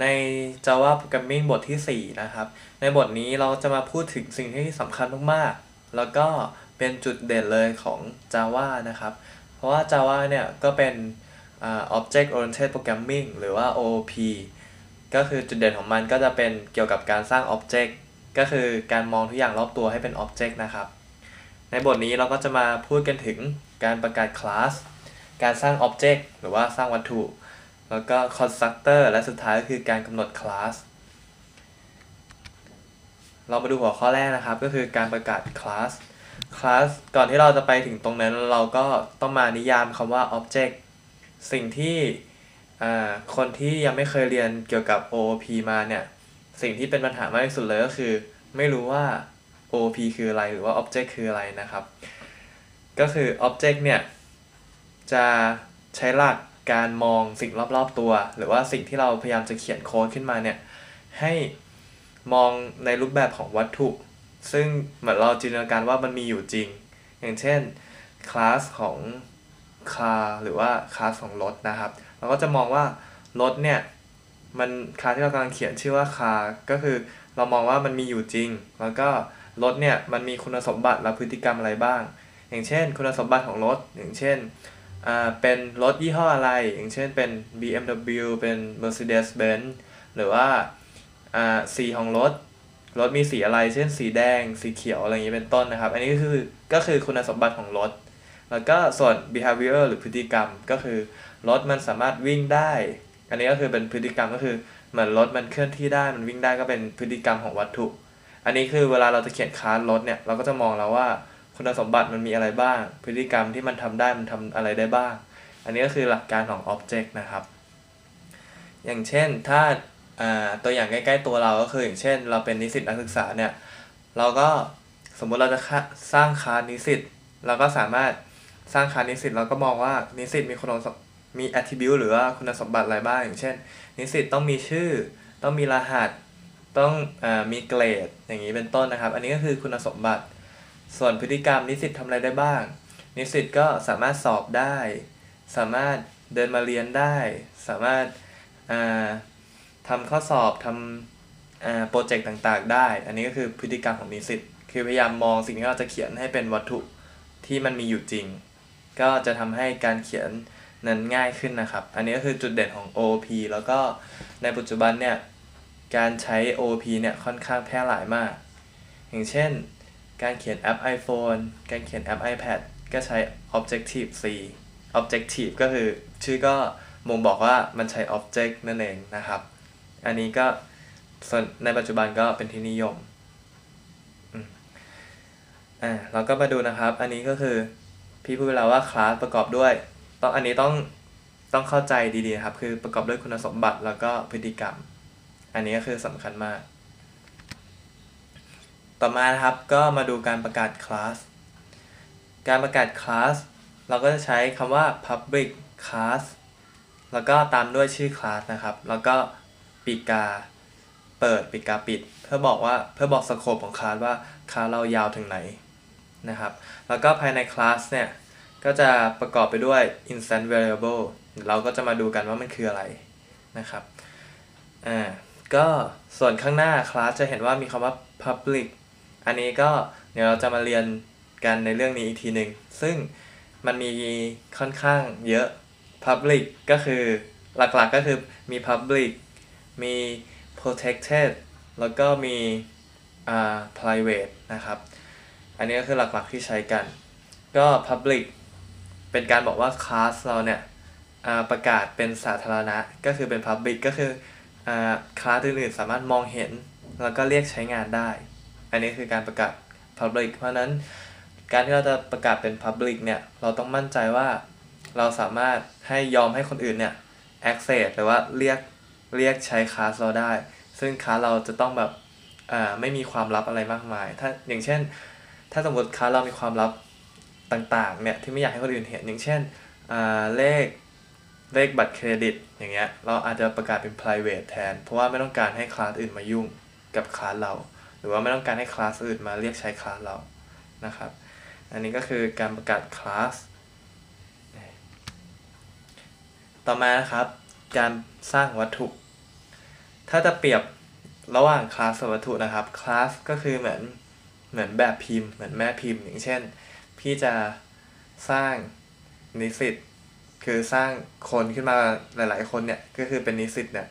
ใน Java Programming บทที่ 4 นะครับ ในบทนี้เราจะมาพูดถึงสิ่งที่สำคัญมากๆ แล้วก็เป็นจุดเด่นเลยของ Java นะครับ เพราะว่า Java เนี่ยก็เป็นอ่า Object Oriented Programming หรือว่า OOP ก็คือจุดเด่นของมันก็จะเป็นเกี่ยวกับการสร้าง Object ก็คือการมองทุกอย่างรอบตัวให้เป็น Object นะครับ ในบทนี้เราก็จะมาพูดกันถึงการประกาศ class การสร้าง Object หรือว่าสร้างวัตถุ แล้วก็ constructor และสุดท้ายก็คือการกำหนด class เรามาดูหัวข้อแรกนะครับ ก็คือการประกาศ class class ก่อนที่เราจะไปถึงตรงนั้นเราก็ต้องมานิยามคำว่า object สิ่งที่คนที่ยังไม่เคยเรียนเกี่ยวกับ OOP มาเนี่ย สิ่งที่เป็นปัญหามากที่สุดเลยก็คือ ไม่รู้ว่า OOP คืออะไรหรือว่า object คืออะไรนะครับ ก็คือ object เนี่ย จะใช้หลัก การมองสิ่งรอบๆตัว หรือว่าสิ่งที่เราพยายามจะเขียนโค้ดขึ้นมาเนี่ยให้มองในรูปแบบของวัตถุ ซึ่งเหมือนเราจินตนาการว่ามันมีอยู่จริง อย่างเช่นคลาสของ car หรือว่าคลาสของรถนะครับ เราก็จะมองว่ารถเนี่ยมันคลาสที่เรากำลังเขียนชื่อว่า car ก็คือเรามองว่ามันมีอยู่จริง แล้วก็รถเนี่ยมันมีคุณสมบัติและพฤติกรรมอะไรบ้าง อย่างเช่น คุณสมบัติของรถอย่างเช่น เป็นรถยี่ห้ออะไร อย่างเช่นเป็น BMW เป็น Mercedes-Benz หรือว่าอ่าสีของรถ รถมีสีอะไร เช่นสีแดง สีเขียว อะไรอย่างนี้เป็นต้นนะครับ อันนี้ก็คือก็คือคุณสมบัติของรถ แล้วก็ส่วน behavior หรือพฤติกรรมก็คือ รถมันสามารถวิ่งได้ อันนี้ก็คือเป็นพฤติกรรมก็คือเหมือนรถมันเคลื่อนที่ได้ มันวิ่งได้ก็เป็นพฤติกรรมของวัตถุ อันนี้คือเวลาเราจะเขียนคลาสรถเนี่ย เราก็จะมองแล้วว่า คุณสมบัติมันมีอะไรบ้าง พฤติกรรมที่มันทำได้มันทำอะไรได้บ้าง อันนี้ก็คือหลักการของ object นะครับ อย่างเช่นถ้าตัวอย่างใกล้ๆตัวเราก็คืออย่างเช่น เราเป็นนิสิตนักศึกษาเนี่ยเราก็สมมุติเราจะสร้างคานิสิตเราก็สามารถสร้างคานิสิตเราก็มองว่านิสิตมีคุณสมมี attribute หรือว่าคุณสมบัติอะไรบ้าง อย่างเช่น นิสิตต้องมีชื่อ ต้องมีรหัส ต้องอมีเกรด อย่างนี้เป็นต้นนะครับ อันนี้ก็คือคุณสมบัติ ส่วนพฤติกรรมนิสิตทำอะไรได้บ้าง นิสิตก็สามารถสอบได้ สามารถเดินมาเรียนได้ สามารถาทำข้อสอบทำโปรเจกต์ต่างๆ ได้ อันนี้ก็คือพฤติกรรมของนิสิตคือพยายามมองสิ่งที่เราจะเขียนให้เป็นวัตถุที่มันมีอยู่จริง ก็จะทำให้การเขียนนั้นง่ายขึ้นนะครับ อันนี้ก็คือจุดเด่นของ OOP แล้วก็ในปัจจุบันเนี่ย การใช้ OOP เนี่ยค่อนข้างแพร่หลายมาก อย่างเช่น การเขียนแอป iPhone การเขียนแอป iPad ก็ใช้ Objective C Objective ก็คือชื่อก็บ่งบอกว่ามันใช้ Object นั่นเองนะครับ อันนี้ก็ส่วนในปัจจุบันก็เป็นที่นิยมอ่าเราก็มาดูนะครับ อันนี้ก็คือพี่พูดไปแล้วว่าคลาสประกอบด้วยต้องอันนี้ต้องต้องเข้าใจดีๆครับ คือประกอบด้วยคุณสมบัติแล้วก็พฤติกรรม อันนี้ก็คือสำคัญมาก ต่อมานะครับก็มาดูการประกาศคลาส การประกาศคลาสเราก็จะใช้คำว่า public class แล้วก็ตามด้วยชื่อคลาสนะครับ แล้วก็ปีกาเปิดปีกาปิด เพื่อบอกว่าเพื่อบอกสโคปของคลาสว่าคลาสเรายาวถึงไหนนะครับ แล้วก็ภายในคลาสเนี่ยก็จะประกอบไปด้วย instance variable เราก็จะมาดูกันว่ามันคืออะไรนะครับ อ่า ก็ส่วนข้างหน้าคลาสจะเห็นว่ามีคำว่า public อันนี้ก็เดี๋ยวเราจะมาเรียนกันในเรื่องนี้อีกทีหนึ่งซึ่งมันมีค่อนข้างเยอะ public ก็คือหลักๆก็คือมี public มี protected แล้วก็มีอ่า private นะครับ อันนี้ก็คือหลักๆที่ใช้กัน ก็ public เป็นการบอกว่าคลาสเราเนี่ยประกาศเป็นสาธารณะ ก็คือเป็น public ก็คืออคลาสอื่นๆสามารถมองเห็น แล้วก็เรียกใช้งานได้ อันนี้คือการประกาศ public เพราะนั้นการที่เราจะประกาศเป็น public เนี่ยเราต้องมั่นใจว่าเราสามารถให้ยอมให้คนอื่นเนี่ย access หรือว่าเรียกเรียกใช้คลาสเราได้ ซึ่งคลาสเราจะต้องแบบอ่าไม่มีความลับอะไรมากมาย ถ้าอย่างเช่น ถ้าสมมติคลาสเรามีความลับต่างๆเนี่ยที่ไม่อยากให้คนอื่นเห็นอย่างเช่นอ่าเลขเลขบัตรเครดิตอย่างเงี้ยเราอาจจะประกาศเป็น private แทน เพราะว่าไม่ต้องการให้คลาสอื่นมายุ่งกับคลาสเรา รือว่าไม่ต้องการให้คลาสอื่นมาเรียกใช้คลาสเรานะครับ อันนี้ก็คือการประกาศคลาสต่อมานะครับการสร้างวัตถุ ถ้าจะเปรียบระหว่างคลาสกับวัตถุนะครับคลาสก็คือเหมือนเหมือนแบบพิมพ์ เหมือนแม่พิมพ์ อย่างเช่น พี่จะสร้างนิสิตคือสร้างคนขึ้นมาหลาย ๆ คนเนี่ยก็คือเป็นนิสิตเนี่ย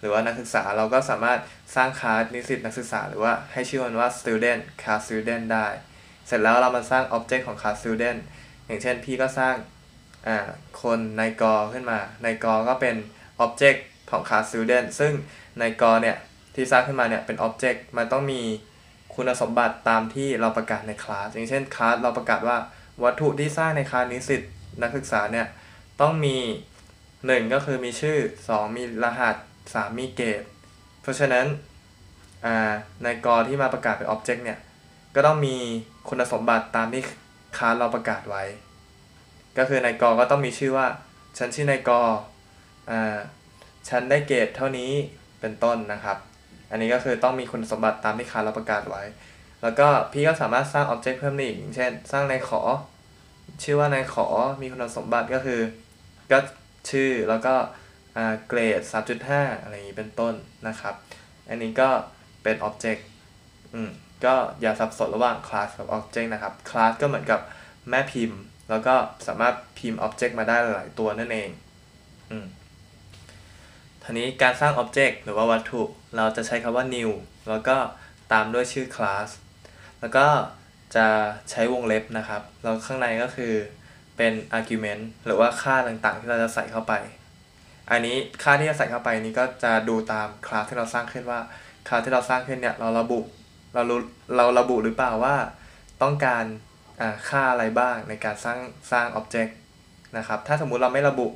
หรือว่านักศึกษาเราก็สามารถสร้างคลาสนิสิตนักศึกษา หรือว่าให้ชื่อมันว่า student class student ได้ เสร็จแล้วเรามาสร้าง object ของ class student อย่างเช่นพี่ก็สร้างคนในกอขึ้นมา ในกอก็เป็น object ของ class student ซึ่งในกอเนี่ยที่สร้างขึ้นมาเนี่ยเป็น object มันต้องมีคุณสมบัติตามที่เราประกาศในคลาสอย่างเช่นคลาสเราประกาศว่าวัตถุที่สร้างในคลาสนิสิตนักศึกษาเนี่ยต้องมี 1 ก็คือมีชื่อ 2 มีรหัส 3 มีเกรด เพราะฉะนั้นในกอที่มาประกาศเป็น object เนี่ย ก็ต้องมีคุณสมบัติตามที่คลาสเราประกาศไว้ ก็คือในกอก็ต้องมีชื่อว่า ฉันชื่อในกออ่าฉันได้เกรดเท่านี้เป็นต้นนะครับ อันนี้ก็คือต้องมีคุณสมบัติตามที่คลาสเราประกาศไว้ แล้วก็พี่ก็สามารถสร้าง object เพิ่มได้อีกอย่างเช่น สร้างในขอ ชื่อว่าในขอมีคุณสมบัติก็คือ ก็ชื่อแล้วก็ เกรด 3.5 อะไรอย่างนี้เป็นต้นนะครับ อันนี้ก็เป็น object อืมก็อย่าสับสนระหว่าง class กับ object นะครับ class ก็เหมือนกับแม่พิมพ์ แล้วก็สามารถพิมพ์ object มาได้หลายตัวนั่นเองอืมทีนี้การสร้าง object หรือว่าวัตถุ เราจะใช้คำว่า new แล้วก็ตามด้วยชื่อ class แล้วก็จะใช้วงเล็บนะครับ แล้วข้างในก็คือเป็น argument หรือว่าค่าต่างๆ ที่เราจะใส่เข้าไป อันนี้ค่าที่จะใส่เข้าไปนี้ก็จะดูตามคลาสที่เราสร้างขึ้นว่าคลาสที่เราสร้างขึ้นเนี่ยเราระบุเรารู้เราระบุหรือเปล่าว่าต้องการค่าอะไรบ้างในการสร้างสร้าง object นะครับถ้าสมมุติเราไม่ระบุ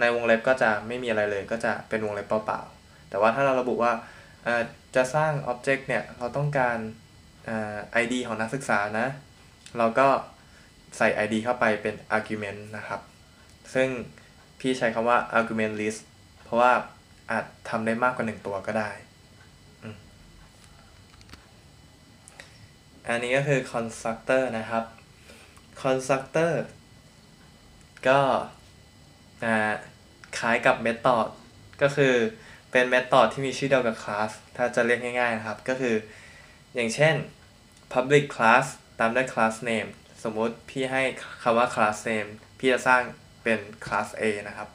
ในวงเล็บก็จะไม่มีอะไรเลย ก็จะเป็นวงเล็บเปล่าๆแต่ว่าถ้าเราระบุว่าจะสร้าง object เนี่ยเราต้องการ ID ของนักศึกษานะ เราก็ใส่ ID เข้าไปเป็น argument นะครับ ซึ่ง พี่ใช้คำว่า argument list เพราะว่าอาจทำได้มากกว่า1ตัวก็ได้ อันนี้ก็คือ constructor นะครับ constructor ก็คล้ายกับ method ก็คือเป็น method ที่มีชื่อเดียวกับ class ถ้าจะเรียกง่ายๆนะครับ ก็คืออย่างเช่น public class ตามด้วย class name สมมติพี่ให้คำว่า class name พี่จะสร้าง เป็น class A นะครับ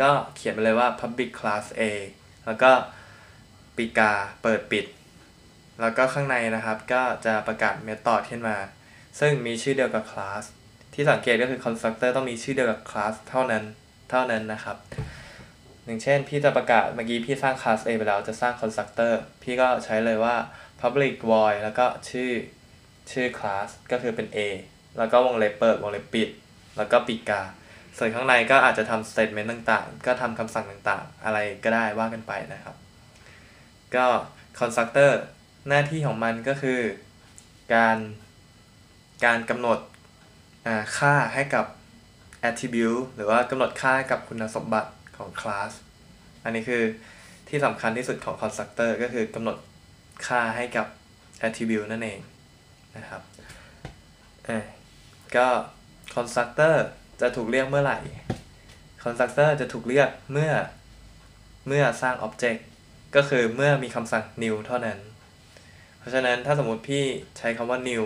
ก็เขียนไปเลยว่า public class A แล้วก็ปีกาเปิดปิด แล้วก็ข้างในนะครับก็จะประกาศ method ขึ้นมา ซึ่งมีชื่อเดียวกับ class ที่สังเกตก็คือ constructor ต้องมีชื่อเดียวกับ class เท่านั้นเท่านั้นนะครับอย่างเช่น พี่จะประกาศเมื่อกี้พี่สร้าง class A ไปแล้วจะสร้าง constructor พี่ก็ใช้เลยว่า public void แล้วก็ชื่อชื่อ class ก็คือเป็น A แล้วก็วงเล็บเปิดวงเล็บปิด แล้วก็ปีกา ส่วนข้างในก็อาจจะทำ statement ต่างๆ ก็ทำคำสั่งต่างๆ อะไรก็ได้ว่ากันไปนะครับ ก็ constructor หน้าที่ของมันก็คือการการกำหนดค่าให้กับ attribute หรือว่ากำหนดค่ากับคุณสมบัติของ class อันนี้คือที่สำคัญที่สุดของ constructor ก็คือกำหนดค่าให้กับ attribute นั่นเองนะครับก็ constructor จะถูกเรียกเมื่อไหร่ constructor จะถูกเรียกเมื่อเมื่อสร้าง object ก็คือเมื่อมีคำสั่ง new เท่านั้น เพราะฉะนั้นถ้าสมมติพี่ใช้คำว่า new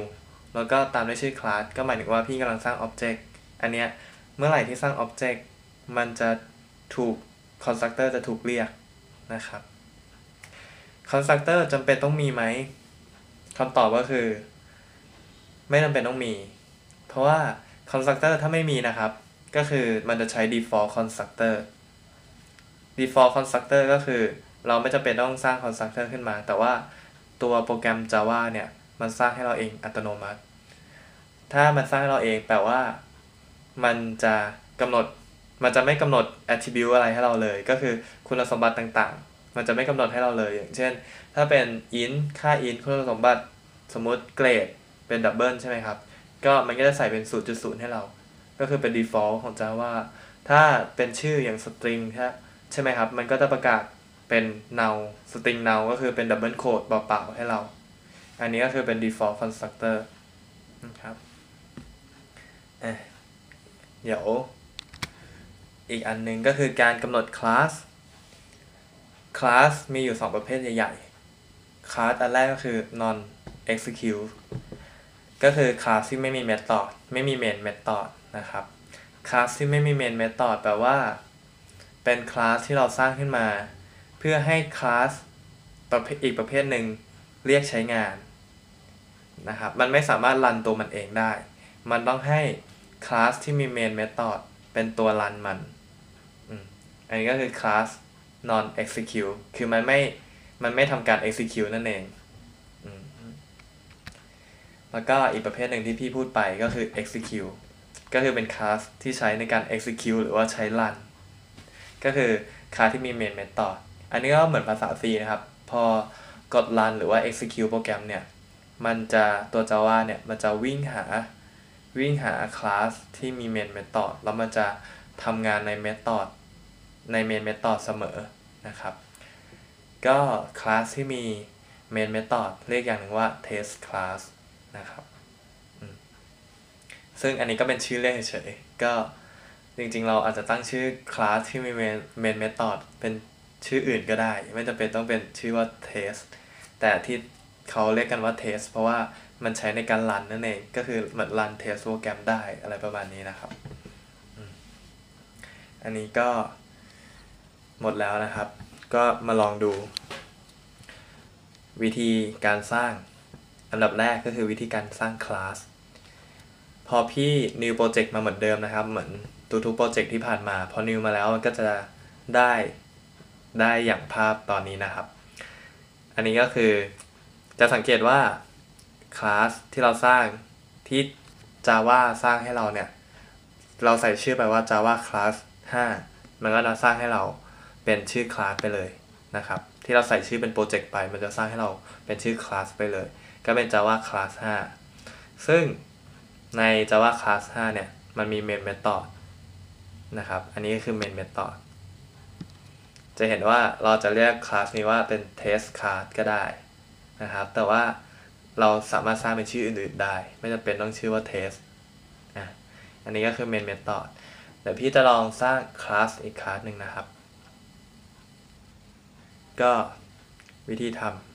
แล้วก็ตามด้วยชื่อ class ก็หมายถึงว่าพี่กำลังสร้าง object อันเนี้ยเมื่อไหร่ที่สร้าง object มันจะถูก constructor จะถูกเรียกนะครับ constructor จำเป็นต้องมีไหมคำตอบก็คือ ไม่จำเป็นต้องมี เพราะว่า constructor ถ้าไม่มีนะครับ ก็คือมันจะใช้ default constructor default constructor ก็คือ เราไม่จำเป็นต้องสร้าง constructor ขึ้นมา แต่ว่าตัวโปรแกรม Java เนี่ย มันสร้างให้เราเองอัตโนมัติ ถ้ามันสร้างให้เราเองแปลว่า มันจะกำหนด มันจะไม่กำหนด attribute อะไรให้เราเลย ก็คือคุณสมบัติต่างๆ มันจะไม่กำหนดให้เราเลย อย่างเช่น ถ้าเป็น int ค่า int คุณสมบัติสมมุติเกรดเป็นดับเบิลใช่ไหมครับ ก็มันก็จะใส่เป็น 0.0 ให้เรา ก็คือเป็น default ของ Java ถ้าเป็นชื่ออย่าง string ใช่ไหมครับ มันก็จะประกาศเป็น null string null ก็คือเป็น double quote เปล่าๆให้เรา อันนี้ก็คือเป็น default constructor นะครับเดี๋ยว อีกอันนึงก็คือการกำหนดคลาสคลาสมีอยู่ 2 ประเภทใหญ่ๆคลาสอันแรกก็คือ non execute ก็คือคลาสที่ไม่มี method ไม่มี main method นะครับคลาสที่ไม่มี main method แปลว่า เป็นคลาสที่เราสร้างขึ้นมา เพื่อให้คลาสประเภทอีกประเภทหนึ่งเรียกใช้งานนะครับมันไม่สามารถรันตัวมันเองได้ มันต้องให้คลาสที่มี main method เป็นตัวรันมันอันนี้ก็คือคลาส non execute คือมันไม่ มันไม่ทำการ execute นั่นเอง แล้วก็อีกประเภทหนึ่งที่พี่พูดไปก็คือ execute ก็คือเป็นคลาสที่ใช้ในการ execute หรือว่าใช้ run ก็คือคลาสที่มี main method อันนี้ก็เหมือนภาษา C นะครับ พอกด run หรือว่า execute โปรแกรมเนี่ย มันจะตัว Java เนี่ย มันจะวิ่งหาวิ่งหาคลาสที่มี main method แล้วมันจะทำงานใน method ใน main method เสมอนะครับ ก็คลาสที่มี main method เรียกอย่างหนึ่งว่า test class นะครับ ซึ่งอันนี้ก็เป็นชื่อเรียกเฉยๆ ก็จริงๆ เราอาจจะตั้งชื่อคลาสที่มี main main method เป็นชื่ออื่นก็ได้ ไม่จำเป็นต้องเป็นชื่อว่า test แต่ที่เขาเรียกกันว่า test เพราะว่ามันใช้ในการรันนั่นเอง ก็คือเหมือนรัน test โปรแกรมได้อะไรประมาณนี้นะครับ อันนี้ก็หมดแล้วนะครับ ก็มาลองดู วิธีการสร้าง อันดับแรกก็คือวิธีการสร้างคลาส พอพี่ new project มาเหมือนเดิมนะครับ เหมือนทุกๆโปรเจกต์ที่ผ่านมา พอ new มาแล้วมันก็จะได้ได้อย่างภาพตอนนี้นะครับ อันนี้ก็คือจะสังเกตว่าคลาสที่เราสร้างที่ Java สร้างให้เราเนี่ย เราใส่ชื่อไปว่า Java class 5 มันก็จะสร้างให้เราเป็นชื่อคลาสไปเลยนะครับ ที่เราใส่ชื่อเป็นโปรเจกต์ไป มันจะสร้างให้เราเป็นชื่อคลาสไปเลย ก็เป็น Java class 5 ซึ่งใน Java class 5 เนี่ย มันมี main method นะครับ อันนี้ก็คือ main method จะเห็นว่าเราจะเรียกคลาสนี้ว่าเป็น test class ก็ได้นะครับ แต่ว่าเราสามารถสร้างเป็นชื่ออื่นๆได้ ไม่จำเป็นต้องชื่อว่า test อะอันนี้ก็คือ main method เดี๋ยวพี่จะลองสร้างคลาสอีกคลาสหนึ่งนะครับ ก็วิธีทำ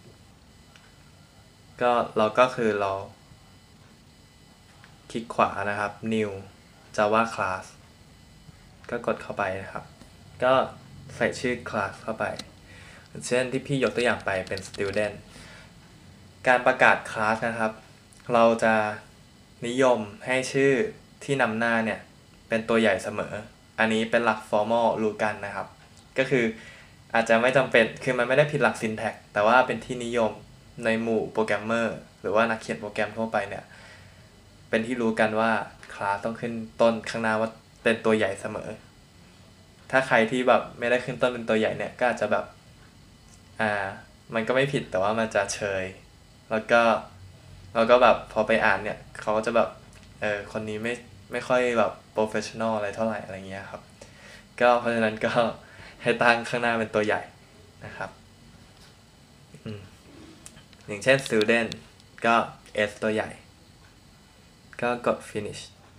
ก็เราก็คือเรา คลิกขวานะครับ new java class ก็กดเข้าไปนะครับ ก็ใส่ชื่อ class เข้าไป เช่นที่พี่ยกตัวอย่างไปเป็น student การประกาศคลาสนะครับ เราจะนิยมให้ชื่อที่นำหน้าเนี่ย เป็นตัวใหญ่เสมอ อันนี้เป็นหลัก formal รู้กันนะครับ ก็คืออาจจะไม่จำเป็น คือมันไม่ได้ผิดหลัก syntax แต่ว่าเป็นที่นิยม ในหมู่โปรแกรมเมอร์หรือว่านักเขียนโปรแกรมทั่วไปเนี่ย เป็นที่รู้กันว่าคลาสต้องขึ้นต้นข้างหน้าว่าเป็นตัวใหญ่เสมอ ถ้าใครที่แบบไม่ได้ขึ้นต้นเป็นตัวใหญ่เนี่ยก็อาจจะแบบ อ่า มันก็ไม่ผิดแต่ว่ามันจะเชย แล้วก็แล้วก็แบบพอไปอ่านเนี่ยเขาก็จะแบบ เออคนนี้ไม่ไม่ค่อยแบบโปรเฟชชั่นอลอะไรเท่าไหร่อะไรเงี้ยครับ ก็เพราะฉะนั้นก็ให้ตั้งข้างหน้าเป็นตัวใหญ่นะครับ อย่างเช่น student ก็ s ตัวใหญ่ ก็กด finish